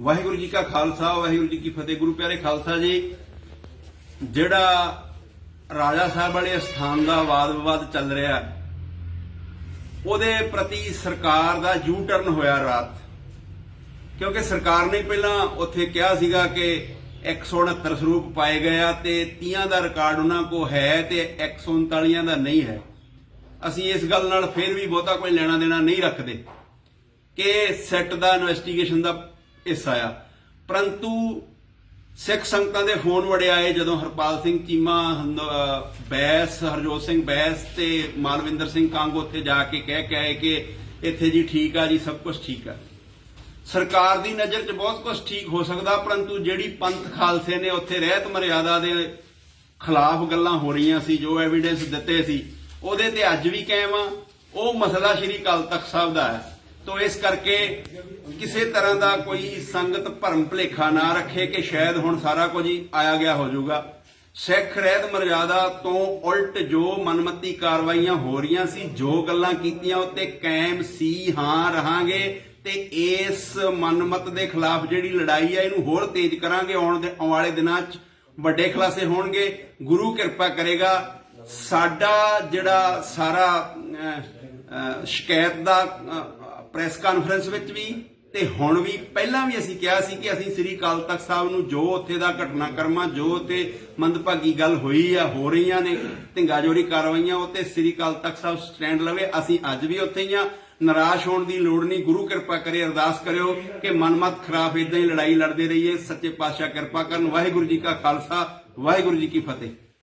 ਵਾਹਿਗੁਰੂ ਜੀ ਕਾ ਖਾਲਸਾ, ਵਾਹਿਗੁਰੂ ਜੀ ਕੀ ਫਤਿਹ। ਗੁਰੂ ਪਿਆਰੇ ਖਾਲਸਾ ਜੀ, ਜਿਹੜਾ ਰਾਜਾ ਸਾਹਿਬ ਵਾਲੇ ਸਥਾਨ ਦਾ ਵਾਦ ਵਿਵਾਦ ਚੱਲ ਰਿਹਾ ਉਹਦੇ ਪ੍ਰਤੀ ਸਰਕਾਰ ਦਾ ਯੂ ਟਰਨ ਹੋਇਆ ਰਾਤ। ਕਿਉਂਕਿ ਸਰਕਾਰ ਨੇ ਪਹਿਲਾਂ ਉੱਥੇ ਕਿਹਾ ਸੀਗਾ ਕਿ 169 ਸਰੂਪ ਪਾਏ ਗਏ ਆ ਤੇ 30 ਦਾ ਰਿਕਾਰਡ ਉਹਨਾਂ ਕੋ ਹੈ ਤੇ 139 ਦਾ ਨਹੀਂ ਹੈ। ਅਸੀਂ ਇਸ ਗੱਲ ਨਾਲ ਫਿਰ ਵੀ ਬਹੁਤਾ ਕੋਈ ਲੈਣਾ ਦੇਣਾ ਨਹੀਂ ਰੱਖਦੇ ਕਿ ਸੈੱਟ ਦਾ ਇਨਵੈਸਟੀਗੇਸ਼ਨ ਦਾ ਹਿੱਸਾ ਆ। ਪਰੰਤੂ ਸਿੱਖ ਸੰਗਤਾਂ ਦੇ ਫੋਨ ਬੜੇ ਆਏ ਜਦੋਂ ਹਰਪਾਲ ਸਿੰਘ ਚੀਮਾ ਬੈਸ, ਹਰਜੋਤ ਸਿੰਘ ਬੈਸ ਤੇ ਮਾਨਵਿੰਦਰ ਸਿੰਘ ਕੰਗ ਉੱਥੇ ਜਾ ਕੇ ਕਹਿ ਕੇ ਆਏ ਕਿ ਇੱਥੇ ਜੀ ਠੀਕ ਆ ਜੀ, ਸਭ ਕੁਝ ਠੀਕ ਆ। ਸਰਕਾਰ ਦੀ ਨਜ਼ਰ 'ਚ ਬਹੁਤ ਕੁਝ ਠੀਕ ਹੋ ਸਕਦਾ, ਪਰੰਤੂ ਜਿਹੜੀ ਪੰਥ ਖਾਲਸੇ ਨੇ ਉੱਥੇ ਰਹਿਤ ਮਰਿਆਦਾ ਦੇ ਖਿਲਾਫ ਗੱਲਾਂ ਹੋ ਰਹੀਆਂ ਸੀ, ਜੋ ਐਵੀਡੈਂਸ ਦਿੱਤੇ ਸੀ, ਉਹਦੇ ਤੇ ਅੱਜ ਵੀ ਕਾਇਮ ਆ। ਉਹ ਮਸਲਾ ਸ਼੍ਰੀ ਅਕਾਲ ਤਖਤ ਸਾਹਿਬ ਦਾ ਹੈ। ਤੋਂ ਇਸ ਕਰਕੇ ਕਿਸੇ ਤਰ੍ਹਾਂ ਦਾ ਕੋਈ ਸੰਗਤ ਭਰਮ ਭਲੇਖਾ ਨਾ ਰੱਖੇ ਕਿ ਸ਼ਾਇਦ ਹੁਣ ਸਾਰਾ ਕੁਝ ਹੀ ਆਇਆ ਗਿਆ ਹੋ ਜਾਊਗਾ। ਸਿੱਖ ਰਹਿਤ ਮਰਜ਼ਾਦਾ ਤੋਂ ਉਲਟ ਜੋ ਮਨਮਤੀ ਕਾਰਵਾਈਆਂ ਹੋ ਰਹੀਆਂ ਸੀ ਜੋ ਗੱਲਾਂ ਕੀਤੀਆਂ ਉੱਤੇ ਕਾਇਮ ਸੀ ਹਾਂ ਰਹਾਂਗੇ ਤੇ ਇਸ ਮਨਮਤ ਦੇ ਖਿਲਾਫ ਜਿਹੜੀ ਲੜਾਈ ਹੈ ਇਹਨੂੰ ਹੋਰ ਤੇਜ਼ ਕਰਾਂਗੇ। ਆਉਣ ਦੇ ਆਉਣ ਵਾਲੇ ਦਿਨਾਂ 'ਚ ਵੱਡੇ ਖਲਾਸੇ ਹੋਣਗੇ। ਗੁਰੂ ਕਿਰਪਾ ਕਰੇਗਾ। ਸਾਡਾ ਜਿਹੜਾ ਸਾਰਾ ਅਹ, ਸ਼ਿਕਾਇਤ ਦਾ ਪ੍ਰੈਸ ਕਾਨਫਰੰਸ ਵਿੱਚ ਵੀ ਤੇ ਹੁਣ ਵੀ ਪਹਿਲਾਂ ਵੀ ਅਸੀਂ ਕਿਹਾ ਸੀ ਕਿ ਅਸੀਂ ਸ੍ਰੀ ਅਕਾਲ ਤਖਤ ਸਾਹਿਬ ਨੂੰ ਜੋ ਉੱਥੇ ਦਾ ਘਟਨਾਕ੍ਰਮਾਂ, ਜੋ ਉੱਥੇ ਮੰਦਭਾਗੀ ਗੱਲ ਹੋਈ ਆ, ਹੋ ਰਹੀਆਂ ਨੇ ਢਿੰਗਾਜੋਰੀ ਕਾਰਵਾਈਆਂ ਉੱਤੇ ਸ੍ਰੀ ਅਕਾਲ ਤਖਤ ਸਾਹਿਬ ਸਟੈਂਡ ਲਵੇ, ਅਸੀਂ ਅੱਜ ਵੀ ਉੱਥੇ ਹੀ ਆ ਨਿਰਾਸ਼ ਹੋਣ ਦੀ ਲੋੜ ਨਹੀਂ, ਗੁਰੂ ਕਿਰਪਾ ਕਰੇ, ਅਰਦਾਸ ਕਰਿਓ ਕਿ ਮਨਮਤ ਖਰਾਬ ਇਦਾਂ ਹੀ ਲੜਾਈ ਲੜਦੇ ਰਹੀਏ, ਸੱਚੇ ਪਾਤਸ਼ਾਹ ਕਿਰਪਾ ਕਰਨ। ਵਾਹਿਗੁਰੂ ਜੀ ਕਾ ਖਾਲਸਾ, ਵਾਹਿਗੁਰੂ ਜੀ ਕੀ ਫਤਿਹ।